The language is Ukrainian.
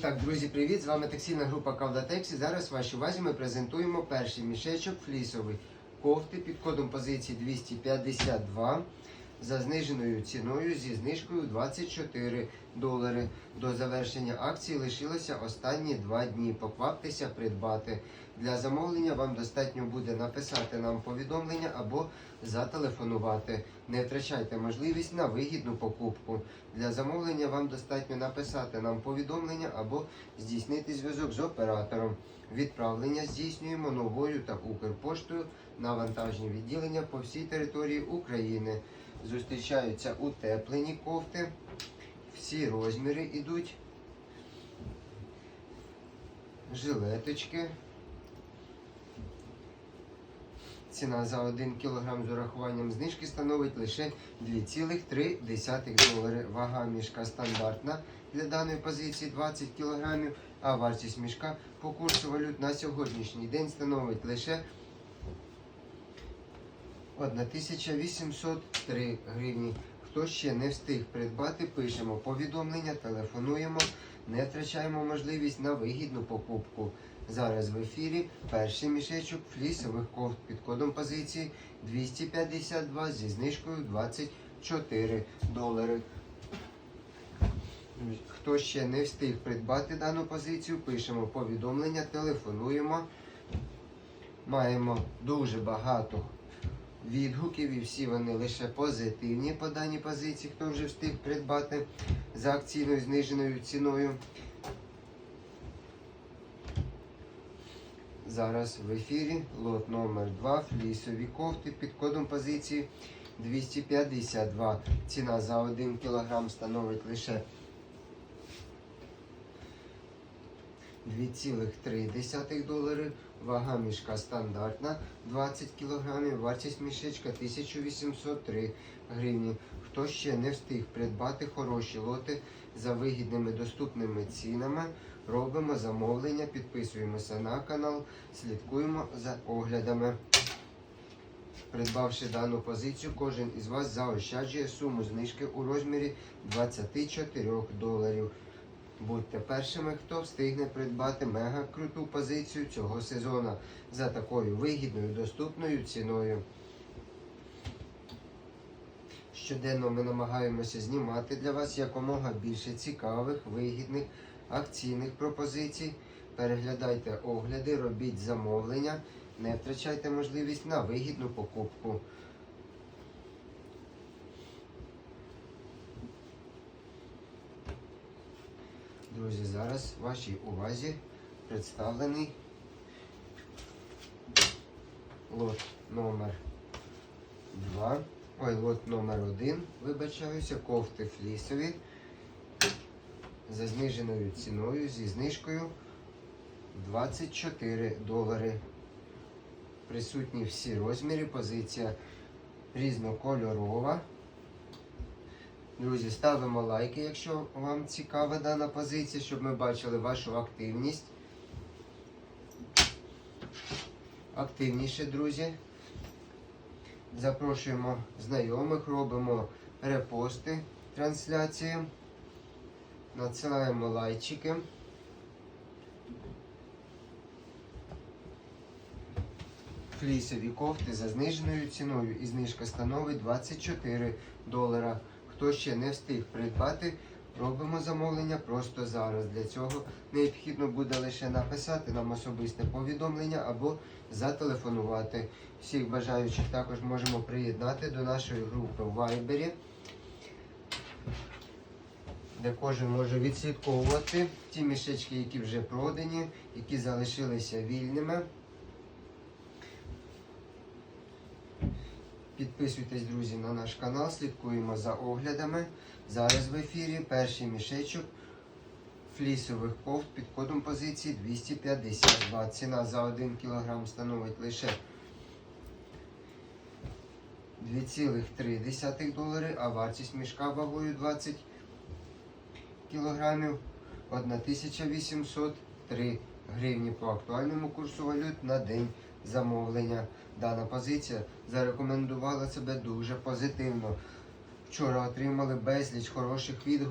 так, друзі, привіт! З вами таксійна група Кавдатексі. Зараз вашій увазі ми презентуємо перший мішечок флісовий кофти під кодом позиції 252 за зниженою ціною зі знижкою 24 долари. До завершення акції лишилося останні два дні. Покваптеся придбати. Для замовлення вам достатньо буде написати нам повідомлення або зателефонувати. Не втрачайте можливість на вигідну покупку. Для замовлення вам достатньо написати нам повідомлення або здійснити зв'язок з оператором. Відправлення здійснюємо новою та Укрпоштою на вантажні відділення по всій території України. Зустрічаються утеплені кофти. Всі розміри йдуть. Жилеточки. Ціна за 1 кг з урахуванням знижки становить лише 2,3 долари. Вага мішка стандартна для даної позиції 20 кг, а вартість мішка по курсу валют на сьогоднішній день становить лише 1803 гривні. Хто ще не встиг придбати, пишемо повідомлення, телефонуємо, не втрачаємо можливість на вигідну покупку. Зараз в ефірі перший мішечок флісових кофт під кодом позиції 252 зі знижкою 24 долари. Хто ще не встиг придбати дану позицію, пишемо повідомлення, телефонуємо. Маємо дуже багато відгуків і всі вони лише позитивні по даній позиції, хто вже встиг придбати за акційною зниженою ціною. Зараз в ефірі лот номер 2 флісові кофти під кодом позиції 252. Ціна за 1 кг становить лише 2,3 долари. Вага мішка стандартна 20 кг. Вартість мішечка 1803 гривні. Хто ще не встиг придбати хороші лоти за вигідними доступними цінами, робимо замовлення, підписуємося на канал, слідкуємо за оглядами. Придбавши дану позицію, кожен із вас заощаджує суму знижки у розмірі 24 доларів. Будьте першими, хто встигне придбати мега круту позицію цього сезону за такою вигідною доступною ціною. Щоденно ми намагаємося знімати для вас якомога більше цікавих, вигідних акційних пропозицій. Переглядайте огляди, робіть замовлення, не втрачайте можливість на вигідну покупку. Друзі, зараз вашій увазі представлений лот номер 2. Ой, лот номер 1, вибачаюся, кофти флісові за зниженою ціною зі знижкою 24 долари. Присутні всі розміри, позиція різнокольорова. Друзі, ставимо лайки, якщо вам цікава дана позиція, щоб ми бачили вашу активність. Активніше, друзі. Запрошуємо знайомих, робимо репости трансляції. Надсилаємо лайчики. Флісові кофти за зниженою ціною і знижка становить 24 долара. Хто ще не встиг придбати, робимо замовлення просто зараз. Для цього необхідно буде лише написати нам особисте повідомлення або зателефонувати. Всіх бажаючих також можемо приєднати до нашої групи в Viber, де кожен може відслідковувати ті мішечки, які вже продані, які залишилися вільними. Підписуйтесь, друзі, на наш канал, слідкуємо за оглядами. Зараз в ефірі перший мішечок флісових кофт під кодом позиції 252. Ціна за 1 кг становить лише 2,3 долари, а вартість мішка вагою 20 кг 1803 гривні по актуальному курсу валют на день замовлення. Дана позиція зарекомендувала себе дуже позитивно. Вчора отримали безліч хороших відгуків.